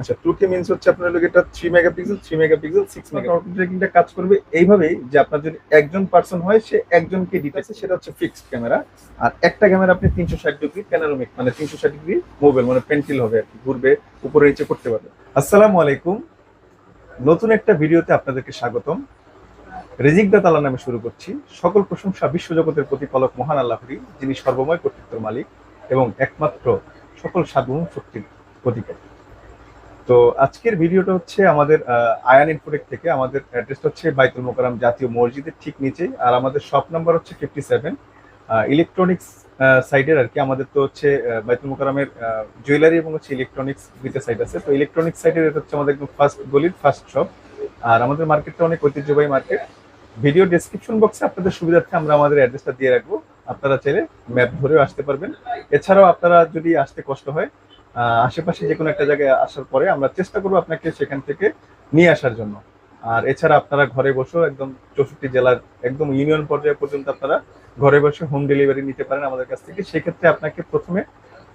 আচ্ছা two K means হচ্ছে আপনার লোক এটা three megapixel three megapixel six megapixel ট্রেকিংটা কাজ করবে এইভাবেই যে আপনার যদি একজন পার্সন হয় সে একজনকে সেটা হচ্ছে ফিক্সড ক্যামেরা আর একটা ক্যামেরা আপনি তিনশো ষাট ডিগ্রি প্যানারোমিক মানে তিনশো ষাট ডিগ্রি মোবাইল মানে পেন্টিল হবে আর কি ঘুরবে উপরে নিচে করতে পারবে। আসসালামু আলাইকুম। নতুন একটা ভিডিওতে আপনাদেরকে স্বাগতম। রেজিক দা তালা নামে শুরু করছি। সকল প্রশংসা বিশ্বজগতের প্রতিপালক মহান আল্লাহরই যিনি সর্বময় কর্তৃত্বের মালিক এবং একমাত্র সকল সাধুন শক্তির অধিকারী। তো আজকের ভিডিওটা হচ্ছে আমাদের আয়ান ইনফোটেক থেকে। আমাদের অ্যাড্রেসটা হচ্ছে বাইতুল মোকারাম জাতীয় মসজিদের ঠিক নিচেই। আর আমাদের শপ নাম্বার হচ্ছে ফিফটি সেভেন ইলেকট্রনিক্স সাইডের আর কি। আমাদের তো হচ্ছে বাইতুল মোকারামের জুয়েলারি এবং হচ্ছে ইলেকট্রনিক্স দুইটা সাইড আছে। তো ইলেকট্রনিক্স সাইডের এটা হচ্ছে আমাদের একদম ফার্স্ট গলির ফার্স্ট শপ আর আমাদের মার্কেটটা অনেক ঐতিহ্যবাহী মার্কেট ভিডিও ডেসক্রিপশন বক্সে আপনাদের সুবিধার্থে আমরা আমাদের অ্যাড্রেসটা দিয়ে রাখব। আপনারা চাইলে ম্যাপ ধরেও আসতে পারবেন। এছাড়াও আপনারা যদি আসতে কষ্ট হয় আশেপাশে যে কোনো একটা জায়গায় আসার পরে আমরা চেষ্টা করব আপনাকে সেখান থেকে নিয়ে আসার জন্য। আর এছাড়া আপনারা ঘরে বসেও একদম চৌষট্টি জেলার একদম ইউনিয়ন পর্যায়ে পর্যন্ত আপনারা ঘরে বসে হোম ডেলিভারি নিতে পারেন আমাদের কাছ থেকে। সেক্ষেত্রে আপনাকে প্রথমে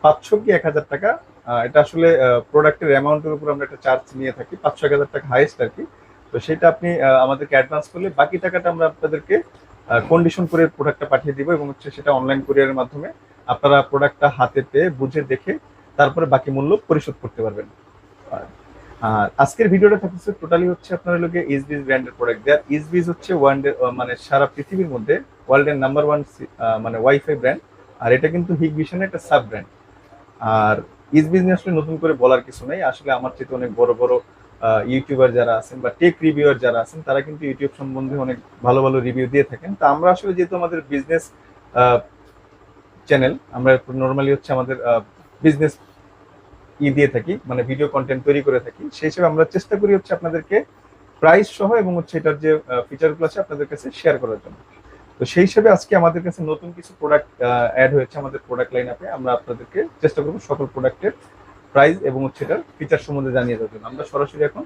পাঁচশো কি এক হাজার টাকা এটা আসলে প্রোডাক্টের অ্যামাউন্টের উপর আমরা একটা চার্জ নিয়ে থাকি, পাঁচশো এক হাজার টাকা হাইয়েস্ট আর কি। তো সেটা আপনি আমাদেরকে অ্যাডভান্স করলে বাকি টাকাটা আমরা আপনাদেরকে কন্ডিশন করে প্রোডাক্টটা পাঠিয়ে দিব এবং হচ্ছে সেটা অনলাইন কুরিয়ারের মাধ্যমে আপনারা প্রোডাক্টটা হাতে পেয়ে, বুঝে দেখে তারপরে বাকি মূল্য পরিশোধ করতে পারবেন। আর- আজকের ভিডিওটা থাকছে টোটালি হচ্ছে আপনার লোকে ইসবিজ ব্র্যান্ডের প্রোডাক্ট দেয়ার ইসবিজ হচ্ছে ওয়ার্ল্ডের মানে সারা পৃথিবীর মধ্যে ওয়ার্ল্ডের নাম্বার ওয়ান মানে ওয়াইফাই ব্র্যান্ড আর এটা কিন্তু হিগ ভিশনের একটা সাব ব্র্যান্ড আর ইসবিজ নিয়ে আসলে নতুন করে বলার কিছু নেই। আসলে আমার চেয়ে অনেক বড় বড় ইউটিউবার যারা আছেন বা টেক রিভিউয়ার যারা আছেন, তারা কিন্তু ইউটিউব সম্বন্ধে অনেক ভালো ভালো রিভিউ দিয়ে থাকেন। তো আমরা আসলে যেহেতু আমাদের বিজনেস চ্যানেল আমরা নর্মালি হচ্ছে আমাদের বিজনেস ই দিয়ে থাকি মানে ভিডিও কন্টেন্ট তৈরি করে থাকি, সেই হিসেবে আমরা চেষ্টা করি হচ্ছে আপনাদেরকে প্রাইস সহ এবং হচ্ছে এটার যে ফিচারগুলো আছে আপনাদের কাছে শেয়ার করার জন্য। তো সেই হিসেবে আজকে আমাদের কাছে নতুন কিছু প্রোডাক্ট অ্যাড হয়েছে আমাদের প্রোডাক্ট লাইন আপে আমরা আপনাদেরকে চেষ্টা করব সকল প্রোডাক্টের প্রাইস এবং হচ্ছে এটার ফিচার সম্বন্ধে জানিয়ে দেওয়ার জন্য। আমরা সরাসরি এখন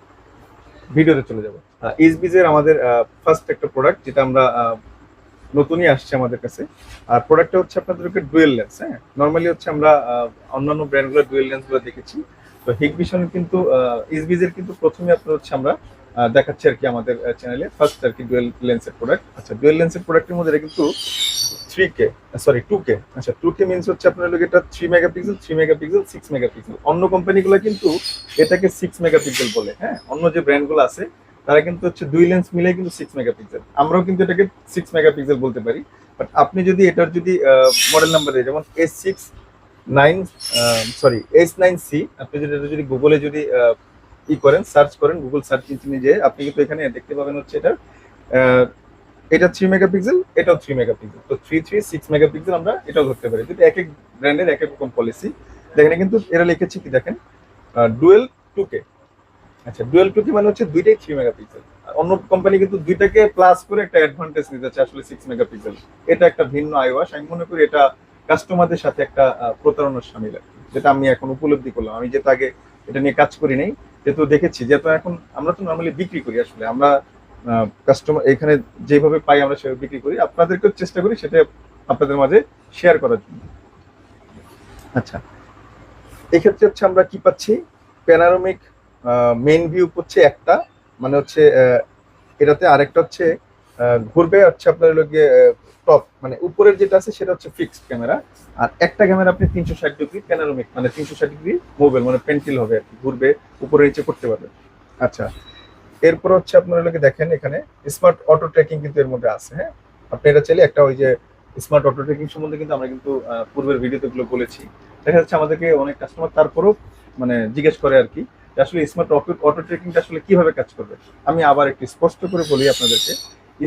ভিডিওতে চলে যাব। ইসবিজের আমাদের ফার্স্ট একটা প্রোডাক্ট যেটা আমরা নতুনই আসছে আমাদের কাছে। আর প্রোডাক্টটা হচ্ছে আপনাদেরকে ডুয়েল লেন্স হ্যাঁ? নর্মালি হচ্ছে আমরা অন্যান্য ব্র্যান্ডগুলো ডুয়েল লেন্সগুলো দেখেছি। তো হিগ ভিশন কিন্তু ইসবিজের কিন্তু প্রথমে আপনার হচ্ছে আমরা দেখাচ্ছি আর কি আমাদের চ্যানেলে ফার্স্ট আর কি ডুয়েল লেন্সের প্রোডাক্ট আচ্ছা ডুয়েল লেন্সের প্রোডাক্টের মধ্যে এটা কিন্তু three K sorry two K আচ্ছা টু কে মিনস হচ্ছে আপনার লোক এটা three megapixel three megapixel six megapixel অন্য কোম্পানিগুলো কিন্তু এটাকে সিক্স মেগাপিক্সেল বলে হ্যাঁ? অন্য যে ব্র্যান্ডগুলো আছে তারা কিন্তু হচ্ছে দুই লেন্স মিলে কিন্তু সিক্স মেগাপিক্সেল আমরাও কিন্তু এটাকে সিক্স মেগাপিক্সেল বলতে পারি। বাট আপনি যদি এটার যদি মডেল নাম্বার দিয়ে, যেমন S six nine sorry S nine C আপনি যদি এটা যদি গুগলে যদি ই করেন সার্চ করেন গুগল সার্চ ইঞ্জিনে যে আপনি কিন্তু এখানে দেখতে পাবেন হচ্ছে এটা এটা থ্রি মেগাপিক্সেল এটাও থ্রি মেগাপিক্সেল তো থ্রি থ্রি সিক্স মেগাপিক্সেল আমরা এটাও ধরতে পারি। কিন্তু এক এক ব্র্যান্ডের এক এক রকম পলিসি দেখেন কিন্তু এরা লিখেছে কি দেখেন? ডুয়েল টু কে আচ্ছা ডুয়েল কে মানে হচ্ছে দুইটাই থ্রি মেগাপিক্সেল অন্য কোম্পানি কিন্তু দুইটাকে প্লাস করে একটা অ্যাডভান্টেজ নিতে চাচ্ছে আসলে সিক্স মেগাপিক্সেল এটা একটা ভিন্ন আইওয়াস আমি মনে করি এটা কাস্টমারদের সাথে একটা প্রতারণার সামিল যেটা আমি এখন উপলব্ধি করলাম। আমি যেহেতু আগে এটা নিয়ে কাজ করি নাই, যেহেতু দেখেছি, যেহেতু এখন আমরা তো নর্মালি বিক্রি করি আসলে। আমরা কাস্টমার এখানে যেভাবে পাই আমরা সেভাবে বিক্রি করি। আপনাদেরকেও চেষ্টা করি সেটা আপনাদের মাঝে শেয়ার করার জন্য। আচ্ছা এক্ষেত্রে হচ্ছে আমরা কি পাচ্ছি? প্যানারোমিক মেইন ভিউ হচ্ছে একটা মানে হচ্ছে এটাতে আরেকটা হচ্ছে ঘুরবে হচ্ছে আপনার লোকে টপ মানে উপরের যেটা আছে সেটা হচ্ছে ফিক্সড ক্যামেরা আর একটা ক্যামেরা আপনি তিনশো ষাট ডিগ্রি প্যানারোমিক মানে তিনশো ষাট ডিগ্রি মোবাইল মানে পেন্টিল হবে আর কি, ঘুরবে, উপরে নিচে করতে পারবেন আচ্ছা এরপর হচ্ছে আপনার লোকে দেখেন এখানে স্মার্ট অটো ট্র্যাকিং কিন্তু এর মধ্যে আছে হ্যাঁ? আপনি এটা চাইলে একটা ওই যে স্মার্ট অটো ট্র্যাকিং সম্বন্ধে কিন্তু আমরা কিন্তু পূর্বের ভিডিওতে বলেছি। দেখা যাচ্ছে আমাদেরকে অনেক কাস্টমার তারপরও মানে জিজ্ঞেস করে আর কি আসলে স্মার্ট অটো ট্রেকিংটা আসলে কীভাবে কাজ করবে? আমি আবার একটু স্পষ্ট করে বলি আপনাদেরকে।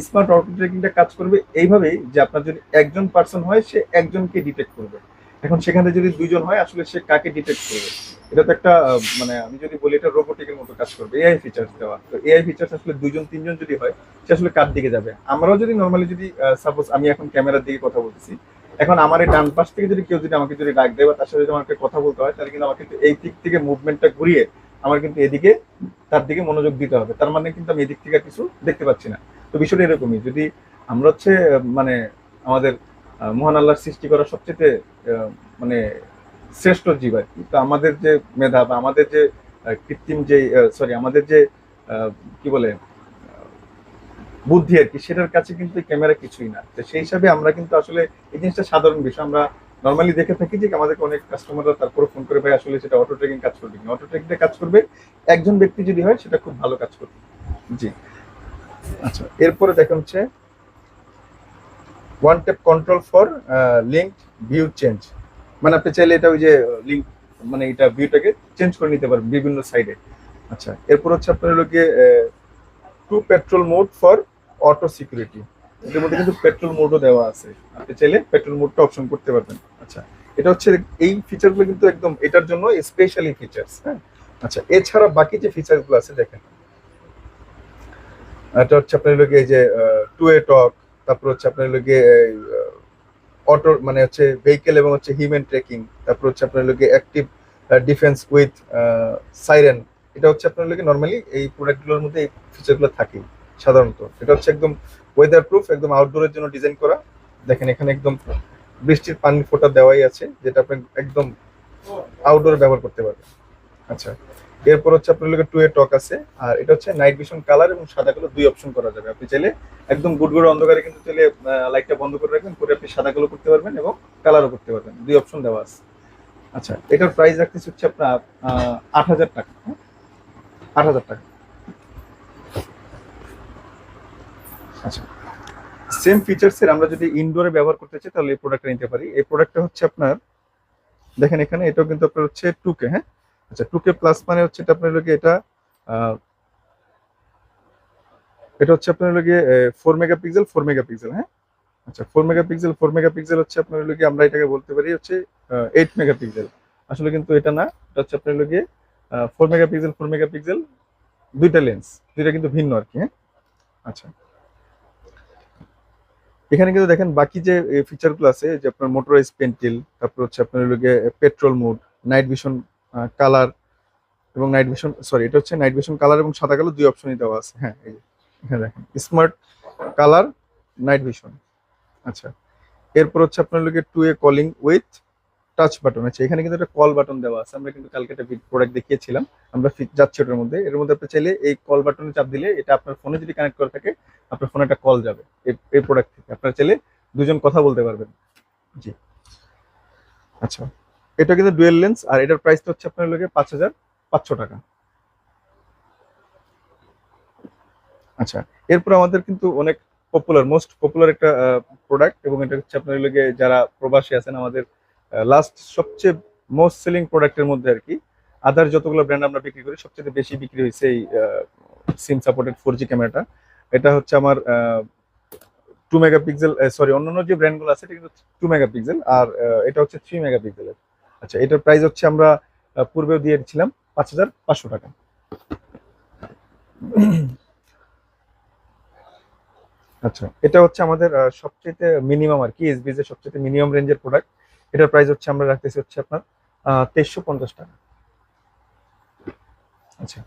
স্মার্ট অটো ট্রেকিংটা কাজ করবে এইভাবেই যে আপনার যদি একজন পার্সন হয়, সে একজনকে ডিটেক্ট করবে। এখন সেখানে যদি দুইজন হয়, আসলে সে কাকে ডিটেক্ট করবে? এটা তো একটা মানে আমি যদি বলি, এটা রোবোটিকের মতো কাজ করবে এআই ফিচার্স দেওয়া। তো এআই ফিচার্স আসলে দুইজন, তিনজন যদি হয়, সে আসলে কার দিকে যাবে? আমরাও যদি নর্মালি যদি সাপোজ আমি এখন ক্যামেরার দিকে কথা বলতেছি, এখন আমার এই ডান পাশ থেকে যদি কেউ যদি আমাকে যদি ডাক দেয় বা তার সাথে যদি আমাকে কথা বলতে হয়, তাহলে কিন্তু আমাকে এই দিক থেকে মুভমেন্টটা ঘুরিয়ে আমার কিন্তু এদিকে তার দিকে মনোযোগ দিতে হবে। তার মানে কিন্তু আমি এদিক থেকে কিছু দেখতে পাচ্ছি না। তো বিষয়টা এরকমই, যদি আমরা হচ্ছে মানে আমাদের মহান আল্লাহর সৃষ্টি করা সবচেয়ে মানে শ্রেষ্ঠ জীব আর কি। তো আমাদের যে মেধা বা আমাদের যে কৃত্রিম যে সরি আমাদের যে কি বলে, বুদ্ধি আর কি, সেটার কাছে কিন্তু ক্যামেরা কিছুই না। তো সেই হিসাবে আমরা কিন্তু আসলে এই জিনিসটা সাধারণ বিষয়। আমরা নর্মালি দেখে থাকি যে আমাদেরকে অনেক কাস্টমাররা তারপরে ফোন করে, ভাই, আসলে সেটা অটো ট্রেকিং কাজ করবে অটো ট্রেকিংটা কাজ করবে, একজন ব্যক্তি যদি হয়, সেটা খুব ভালো কাজ করবে। জি। আচ্ছা এরপরে দেখেন হচ্ছে one tap control for link view change মানে আপনি চাইলে এটা ওই যে লিঙ্ক মানে এটা ভিউটাকে চেঞ্জ করে নিতে পারবেন বিভিন্ন সাইডে আচ্ছা এরপর হচ্ছে আপনার হলো গিয়ে two patrol mode for auto security এটার মধ্যে কিন্তু পেট্রোল মোডও দেওয়া আছে। আপনি চাইলে পেট্রোল মোডটা অপশন করতে পারবেন। আচ্ছা এটা হচ্ছে এই ফিচারগুলো কিন্তু একদম এটার জন্য স্পেশালি ফিচার্স হ্যাঁ? আচ্ছা এছাড়া বাকি যে ফিচারগুলো আছে, দেখেন। এটা হচ্ছে আপনার লোকে এই যে টু এ টক তারপর হচ্ছে আপনার লোকে অটো মানে হচ্ছে ভেহিকেল এবং হচ্ছে হিউম্যান ট্রেকিং তারপর হচ্ছে আপনার লোকে অ্যাক্টিভ ডিফেন্স উইথ সাইরেন এটা হচ্ছে আপনার লোকে নর্মালি এই প্রোডাক্টগুলোর মধ্যে এই ফিচারগুলো থাকে সাধারণত। এটা হচ্ছে একদম ওয়েদার প্রুফ একদম আউটডোরের জন্য ডিজাইন করা। দেখেন এখানে একদম বৃষ্টির পানি ফোঁটা দেওয়াই আছে, যেটা আপনি একদম আউটডোর ব্যবহার করতে পারবেন। আচ্ছা এরপর হচ্ছে আপনার লোকের টু এ টক আছে, আর এটা হচ্ছে নাইট ভিশন কালার এবং সাদা কালো দুই অপশন করা যাবে। আপনি চাইলে একদম গুড়গুড়ো অন্ধকারে কিন্তু চাইলে লাইটটা বন্ধ করে রাখবেন, করে আপনি সাদা কালো করতে পারবেন এবং কালারও করতে পারবেন। দুই অপশন দেওয়া আছে। আচ্ছা এটার প্রাইস রাখতেছি হচ্ছে আপনার আট হাজার টাকা? আট হাজার টাকা। আচ্ছা। সেম ফিচার্সের আমরা যদি ইনডোরে ব্যবহার করতে চাই, তাহলে এই প্রোডাক্টটা নিতে পারি। এই প্রোডাক্টটা হচ্ছে আপনার, দেখেন এখানে এটাও কিন্তু আপনার হচ্ছে টু কে হ্যাঁ? আচ্ছা টু কে প্লাস মানে হচ্ছে এটা আপনার লোকে এটা এটা হচ্ছে আপনার লোকে ফোর মেগাপিক্সেল ফোর মেগাপিক্সেল হ্যাঁ? আচ্ছা ফোর মেগাপিক্সেল ফোর মেগাপিক্সেল হচ্ছে আপনার লোকে আমরা এটাকে বলতে পারি হচ্ছে এইট মেগাপিক্সেল আসলে কিন্তু এটা না, এটা হচ্ছে আপনার লোকে ফোর মেগাপিক্সেল ফোর মেগাপিক্সেল দুইটা লেন্স দুইটা কিন্তু ভিন্ন আর কি হ্যাঁ? আচ্ছা। এখানে কিন্তু দেখেন বাকি যে ফিচারগুলো আছে, যে আপনার মোটরাইজ পেন্টিল তারপর হচ্ছে আপনার লোকে patrol mode night vision colour এবং নাইট ভিশন সরি এটা হচ্ছে নাইট ভিশন কালার এবং সাদা কালো দুই অপশনই দেওয়া আছে। হ্যাঁ এই এখানে দেখেন স্মার্ট কালার নাইট ভিশন আচ্ছা এরপর হচ্ছে আপনার লোকে two way calling with touch button আছে। এখানে কিন্তু একটা কল বাটন দেওয়া আছে। আমরা কিন্তু কালকে একটা প্রোডাক্ট দেখিয়েছিলাম। আমরা যাচ্ছি ওটার মধ্যে। এর মধ্যে আপনি চাইলে এই কল বাটনে চাপ দিলে এটা আপনার ফোনে যদি কানেক্ট করে থাকে, আপনার ফোনে একটা কল যাবে এই প্রোডাক্ট থেকে। আপনার চাইলে দুজন কথা বলতে পারবেন। জি। আচ্ছা। এটা কিন্তু ডুয়েল লেন্স আর এটার প্রাইসটা হচ্ছে আপনার লোকে পাঁচ হাজার পাঁচশো টাকা। আচ্ছা। এরপর আমাদের কিন্তু অনেক পপুলার মোস্ট পপুলার একটা প্রোডাক্ট এবং এটা হচ্ছে আপনার লোকে যারা প্রবাসী আছেন, আমাদের লাস্ট সবচেয়ে মোস্ট সেলিং প্রোডাক্টের মধ্যে আর কি আদার যতগুলো ব্র্যান্ড আমরা বিক্রি করি, সবচেয়ে বেশি বিক্রি হয়েছে এই সিম সাপোর্টেড ফোর জি ক্যামেরাটা এটা হচ্ছে আমার টু মেগাপিক্সেল সরি অন্যান্য যে ব্র্যান্ডগুলো আছে, এটা কিন্তু টু মেগাপিক্সেল আর এটা হচ্ছে থ্রি মেগাপিক্সেলের আচ্ছা এটার প্রাইস হচ্ছে আমরা পূর্বেও দিয়েছিলাম পাঁচ হাজার পাঁচশো টাকা। আচ্ছা এটা হচ্ছে আমাদের সবচেয়ে মিনিমাম আর কি এসবিএস সবচেয়ে মিনিমাম রেঞ্জের প্রোডাক্ট এটার প্রাইস হচ্ছে আমরা রাখতেছি হচ্ছে আপনার তেইশশো পঞ্চাশ টাকা। আচ্ছা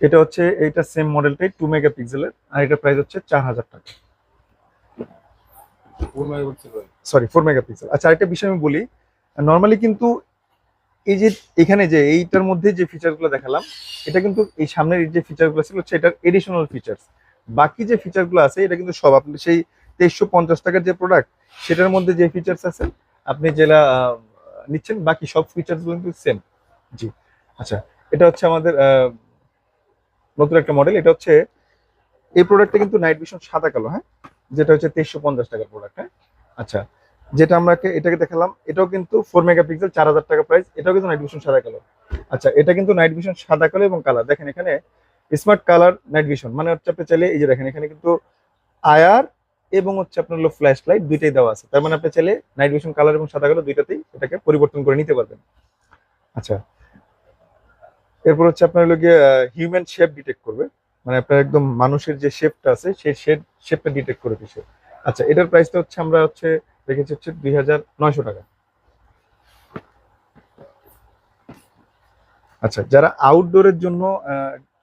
এটা হচ্ছে এইটা সেম মডেলটাই টু মেগাপিক্সেলের আর এটার প্রাইস হচ্ছে চার হাজার টাকা। সরি ফোর মেগাপিক্সেল আচ্ছা আরেকটা বিষয় আমি বলি নর্মালি কিন্তু এই যে এখানে যে এইটার মধ্যে যে ফিচারগুলো দেখালাম এটা কিন্তু এই সামনের যে ফিচারগুলো ছিল হচ্ছে এটার এডিশনাল ফিচার্স বাকি যে ফিচারগুলো আছে এটা কিন্তু সব আপনি সেই তেইশশো পঞ্চাশ টাকার যে প্রোডাক্ট সেটার মধ্যে যে ফিচার্স আছে আপনি যেটা নিচ্ছেন, বাকি সব ফিচারসগুলো কিন্তু সেম জি। আচ্ছা এটা হচ্ছে আমাদের নতুন একটা মডেল এটা হচ্ছে, এই প্রোডাক্টটা কিন্তু নাইট ভিশন সাদা কালো হ্যাঁ? যেটা হচ্ছে তেইশশো পঞ্চাশ টাকার প্রোডাক্ট হ্যাঁ? আচ্ছা যেটা আমরা এটাকে দেখালাম, এটাও কিন্তু ফোর মেগাপিক্সেল চার হাজার টাকা প্রাইস এটাও কিন্তু নাইট ভিশন সাদা কালো। আচ্ছা এটা কিন্তু নাইট ভিশন সাদা কালো এবং কালার। দেখেন এখানে স্মার্ট কালার নাইট ভিশন মানে হচ্ছে আপনি চাইলে, এই যে দেখেন, এখানে কিন্তু আয়ার এবং হচ্ছে আপনার হলো ফ্ল্যাশ লাইট দুইটাই দেওয়া আছে। তার মানে আপনি চাইলে নাইট ভিশন কালার এবং সাদা কালো দুইটাতেই এটাকে পরিবর্তন করে নিতে পারবেন। আচ্ছা। এরপর হচ্ছে আপনার হলো গিয়ে হিউম্যান শেপ ডিটেক্ট করবে। মানে আপনার একদম মানুষের যে শেপটা আছে সেই শেপ শেপটা ডিটেক্ট করে দিছে আচ্ছা এটার প্রাইসটা হচ্ছে আমরা হচ্ছে রেখেছি হচ্ছে দুই হাজার নয়শো টাকা। আচ্ছা যারা আউটডোরের জন্য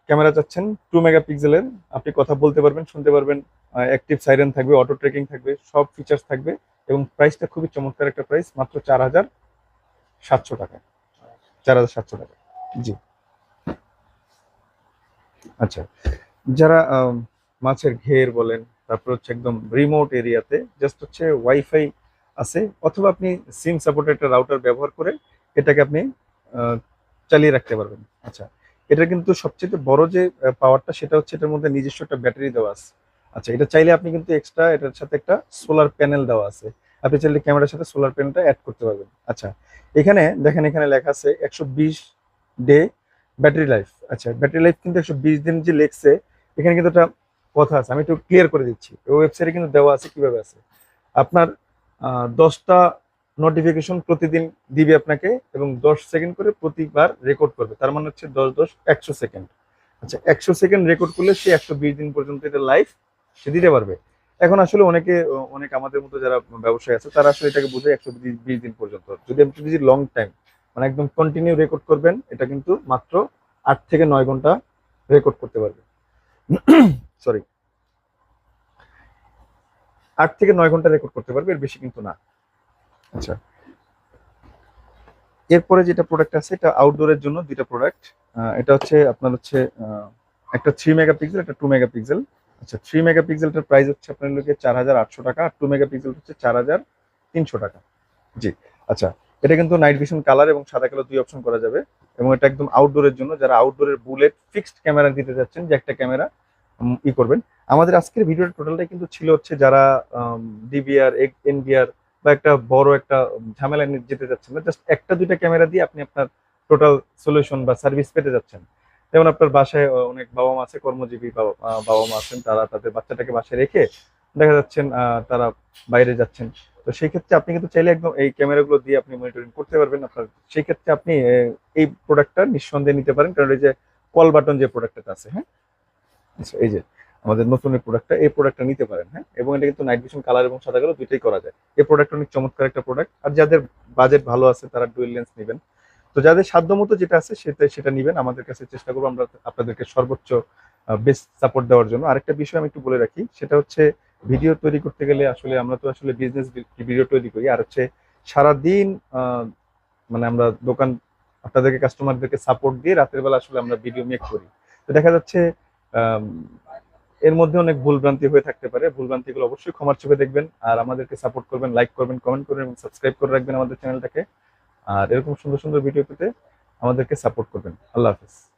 ক্যামেরা চাচ্ছেন টু মেগাপিক্সেলের আপনি কথা বলতে পারবেন, শুনতে পারবেন অ্যাক্টিভ সাইরেন থাকবে অটো ট্রেকিং থাকবে, সব ফিচার্স থাকবে এবং প্রাইসটা খুবই চমৎকার একটা প্রাইস মাত্র চার হাজার সাতশো টাকা। চার হাজার সাতশো টাকা। জি। আচ্ছা যারা মাছের ঘের বলেন, তারপর হচ্ছে একদম রিমোট এরিয়াতে জাস্ট হচ্ছে ওয়াইফাই আছে, অথবা আপনি সিম সাপোর্টেড একটা রাউটার ব্যবহার করে এটাকে আপনি চালিয়ে রাখতে পারবেন। আচ্ছা এটা কিন্তু সবচেয়ে বড় যে পাওয়ারটা সেটা হচ্ছে এটার মধ্যে নিজস্ব একটা ব্যাটারি দেওয়া আছে। আচ্ছা এটা চাইলে আপনি কিন্তু এক্সট্রা এটার সাথে একটা সোলার প্যানেল দেওয়া আছে। আপনি চাইলে ক্যামেরার সাথে সোলার প্যানেলটা অ্যাড করতে পারবেন। আচ্ছা এখানে দেখেন এখানে লেখা আছে একশো বিশ ডে ব্যাটারি লাইফ আচ্ছা ব্যাটারি লাইফ কিন্তু একশো বিশ দিন যে লেখছে, এখানে কিন্তু একটা কথা আছে, আমি একটু ক্লিয়ার করে দিচ্ছি। ওয়েবসাইটে কিন্তু দেওয়া আছে, কীভাবে আছে? আপনার দশটা নোটিফিকেশন প্রতিদিন দিবে আপনাকে এবং দশ সেকেন্ড করে প্রতিবার রেকর্ড করবে। তার মানে হচ্ছে দশ দশ একশো সেকেন্ড আচ্ছা একশো সেকেন্ড রেকর্ড করলে সে একশো বিশ দিন পর্যন্ত এটা লাইভ সে দিতে পারবে। এখন আসলে অনেকে, অনেক আমাদের মতো যারা ব্যবসায়ী আছে, তারা আসলে এটাকে বোঝে একশো বিশ দিন পর্যন্ত। যদি আপনি যদি লং টাইম মানে একদম কন্টিনিউ রেকর্ড করবেন, এটা কিন্তু মাত্র আট থেকে নয় ঘণ্টা রেকর্ড করতে পারবে সরি আট থেকে নয় ঘণ্টা রেকর্ড করতে পারবে, এর বেশি কিন্তু না। আচ্ছা। এরপরে যেটা প্রোডাক্ট আছে, এটা আউটডোরের জন্য দুইটা প্রোডাক্ট এটা হচ্ছে, আপনার হচ্ছে একটা থ্রি মেগাপিক্সেল একটা টু মেগাপিক্সেল আচ্ছা থ্রি মেগাপিক্সেলটার প্রাইস হচ্ছে আপনার লোকে চার হাজার আটশো টাকা, আর টু মেগাপিক্সেল হচ্ছে চার হাজার তিনশো টাকা। জি আচ্ছা এটা কিন্তু নাইট ভিশন কালার এবং সাদা কালো দুই অপশন করা যাবে। এবং এটা একদম আউটডোরের জন্য, যারা আউটডোরের বুলেট ফিক্সড ক্যামেরা দিতে যাচ্ছেন, যে একটা ক্যামেরা ই করবেন। আমাদের আজকের ভিডিওর টোটালটাই কিন্তু ছিল হচ্ছে যারা ডিভিআর এনভিআর বা একটা বড় একটা ঝামেলা যেতে যাচ্ছেন না জাস্ট একটা দুইটা ক্যামেরা দিয়ে আপনি আপনার টোটাল সলিউশন বা সার্ভিস পেতে যাচ্ছেন। যেমন আপনার বাসায় অনেক বাবা মা আছে, কর্মজীবী বাবা মা আছেন, তারা তাদের বাচ্চাটাকে বাসায় রেখে দেখা যাচ্ছেন তারা বাইরে যাচ্ছেন। তো সেই ক্ষেত্রে আপনি কিন্তু চাইলে একদম এই ক্যামেরাগুলো দিয়ে আপনি মনিটরিং করতে পারবেন আপনার। সেই ক্ষেত্রে আপনি এই প্রোডাক্টটা নিঃসন্দেহে নিতে পারেন, কারণ এই যে কল বাটন যে প্রোডাক্টটা আছে হ্যাঁ? আচ্ছা এই যে আমাদের নতুন এই প্রোডাক্টটা এই প্রোডাক্টটা নিতে পারেন হ্যাঁ? এবং এটা কিন্তু নাইট ভিশন কালার এবং সাদা কালো দুইটাই করা যায়। এই প্রোডাক্ট অনেক চমৎকার একটা প্রোডাক্ট আর যাদের বাজেট ভালো আছে, তারা ডুয়েল লেন্স নেবেন। তো যাদের সাধ্যমতো যেটা আছে সেটা সেটা নেবেন। আমাদের কাছে চেষ্টা করব আমরা আপনাদেরকে সর্বোচ্চ বেস্ট সাপোর্ট দেওয়ার জন্য। আরেকটা বিষয় আমি একটু বলে রাখি, সেটা হচ্ছে ভিডিও তৈরি করতে গেলে আসলে আমরা তো আসলে বিজনেস ভিডিও তৈরি করি। আর হচ্ছে সারাদিন মানে আমরা দোকান, আপনাদেরকে কাস্টমারদেরকে সাপোর্ট দিয়ে রাতের বেলা আসলে আমরা ভিডিও মেক করি। তো দেখা যাচ্ছে এর মধ্যে অনেক ভুলভ্রান্তি হয়ে থাকতে পারে। ভুলভ্রান্তিগুলো অবশ্যই ক্ষমার চোখে দেখবেন। আর আমাদেরকে সাপোর্ট করবেন লাইক করবেন কমেন্ট করবেন এবং সাবস্ক্রাইব করে রাখবেন আমাদের চ্যানেলটাকে আর এরকম সুন্দর সুন্দর ভিডিও পেতে আমাদেরকে সাপোর্ট করবেন। আল্লাহ হাফিজ।